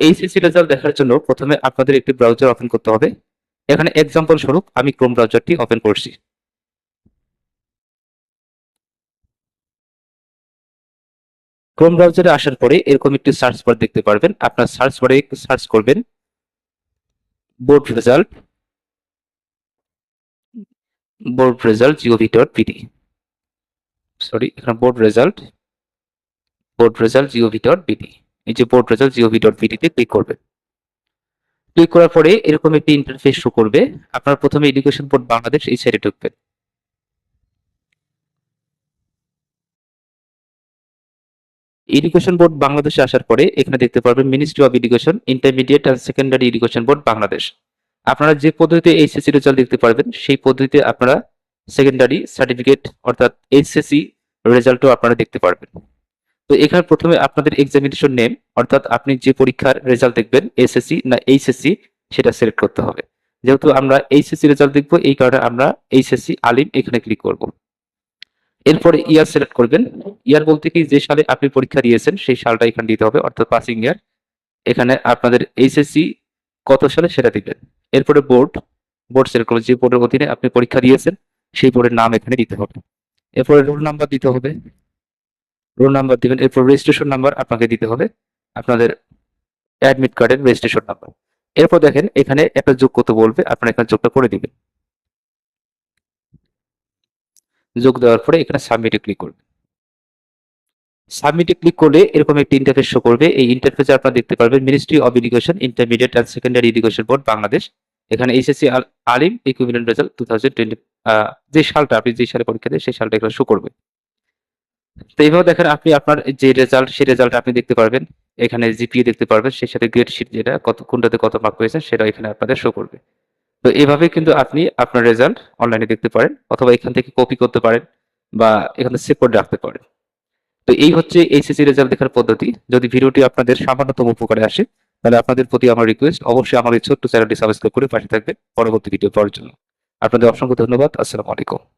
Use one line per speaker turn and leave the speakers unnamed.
HSC result দেখার জন্য প্রথমে আপনাদের একটি ব্রাউজার ওপেন করতে হবে। এখানে এক্সাম্পল স্বরূপ আমি ক্রোম ব্রাউজারটি ওপেন করছি। ক্রোম ব্রাউজারে আসার পরে এরকম একটি সার্চ বার দেখতে পারবেন। আপনার সার্চ বারে সার্চ করবেন। Board result board result GOV dot PD sorry এখানে board result board result GOV dot BD এই যে বোর্ড রেজাল্ট জিওভি ডট বিডিতে ক্লিক করবেন ক্লিক করার পরে এরকম একটি ইন্টারফেস শো করবে। আপনার প্রথমে এডুকেশন বোর্ড বাংলাদেশ, এই সাইডে ঢুকবেন এডুকেশন বোর্ড বাংলাদেশে আসার পরে এখানে দেখতে পারবেন Ministry of Education Intermediate and Secondary Education Board Bangladesh আপনারা যে পদ্ধতিতে এইচএসসি রেজাল্ট দেখতে পারবেন, সেই পদ্ধতিতে আপনারা সেকেন্ডারি সার্টিফিকেট অর্থাৎ এইচএসসি রেজাল্টও আপনারা দেখতে পারবেন। তো এখানে প্রথমে আপনাদের এক্সামিনেশন নেম অর্থাৎ আপনি যে পরীক্ষার রেজাল্ট দেখবেন এসএসসি না এইচএসসি সেটা সিলেক্ট করতে হবে। যেহেতু আমরা এইচএসসি রেজাল্ট দেখব, এই কারণে আমরা এইচএসসি আলিম এখানে ক্লিক করব। এরপরে ইয়ার সিলেক্ট করবেন। ইয়ার বলতে কি, যে সালে আপনি পরীক্ষা দিয়েছেন, সেই সালটা এখানে দিতে হবে, অর্থাৎ পাসিং ইয়ার এখানে আপনাদের এইচএসসি কত সালে সেটা দিবেন। এরপরে বোর্ড বোর্ড সিলেক্ট করবেন, যে বোর্ডের অধীনে আপনি পরীক্ষা দিয়েছেন, সেই বোর্ডের নাম এখানে দিতে হবে। এরপরে রোল নাম্বার দিতে হবে। রোল নাম্বার দিবেন। এরপর রেজিস্ট্রেশন নাম্বার আপনাকে দিতে হবে। আপনাদের অ্যাডমিট কার্ডের রেজিস্ট্রেশন নাম্বার এরপর দেখেন, এখানে একটা যোগ করতে বলবে, আপনারা এখানে যোগটা করে দিবেন। যোগ দেওয়ার পরে এখানে সাবমিটে ক্লিক করবেন। সাবমিটে ক্লিক করলে এরকম একটি ইন্টারফেস শো করবে। এই ইন্টারফেসে আপনারা দেখতে পারবেন Ministry of Education Intermediate and Secondary Education Board Bangladesh এখানে HSC Alim equivalent result two thousand twenty যে সালটা, আপনি যে সালে পরীক্ষা দেন, সেই সালটা এখানে শো করবে। তো এইভাবে দেখেন আপনি আপনার যে রেজাল্ট সেই রেজাল্ট আপনি দেখতে পারবেন। এখানে জিপিএ দেখতে পারবেন, সেই সাথে গ্রেড শিট যেটা, কত, কোনটাতে কত মার্ক পেয়েছে সেটা এখানে আপনাদের শো করবে। তো এভাবে কিন্তু আপনি আপনার রেজাল্ট অনলাইনে দেখতে পারেন, অথবা এখান থেকে কপি করতে পারেন, বা এখান সেভ করে রাখতে পারেন। তো এই হচ্ছে এইচএসসি রেজাল্ট দেখার পদ্ধতি। যদি ভিডিওটি আপনাদের সামান্যতম উপকারে আসে, তাহলে আপনাদের প্রতি আমার রিকোয়েস্ট অবশ্যই আমার এই ছোট্ট চ্যানেলটি সাবস্ক্রাইব করে পাশে থাকবেন পরবর্তী ভিডিও পাওয়ার জন্য। আপনাদের অসংখ্য ধন্যবাদ। আসসালামু আলাইকুম।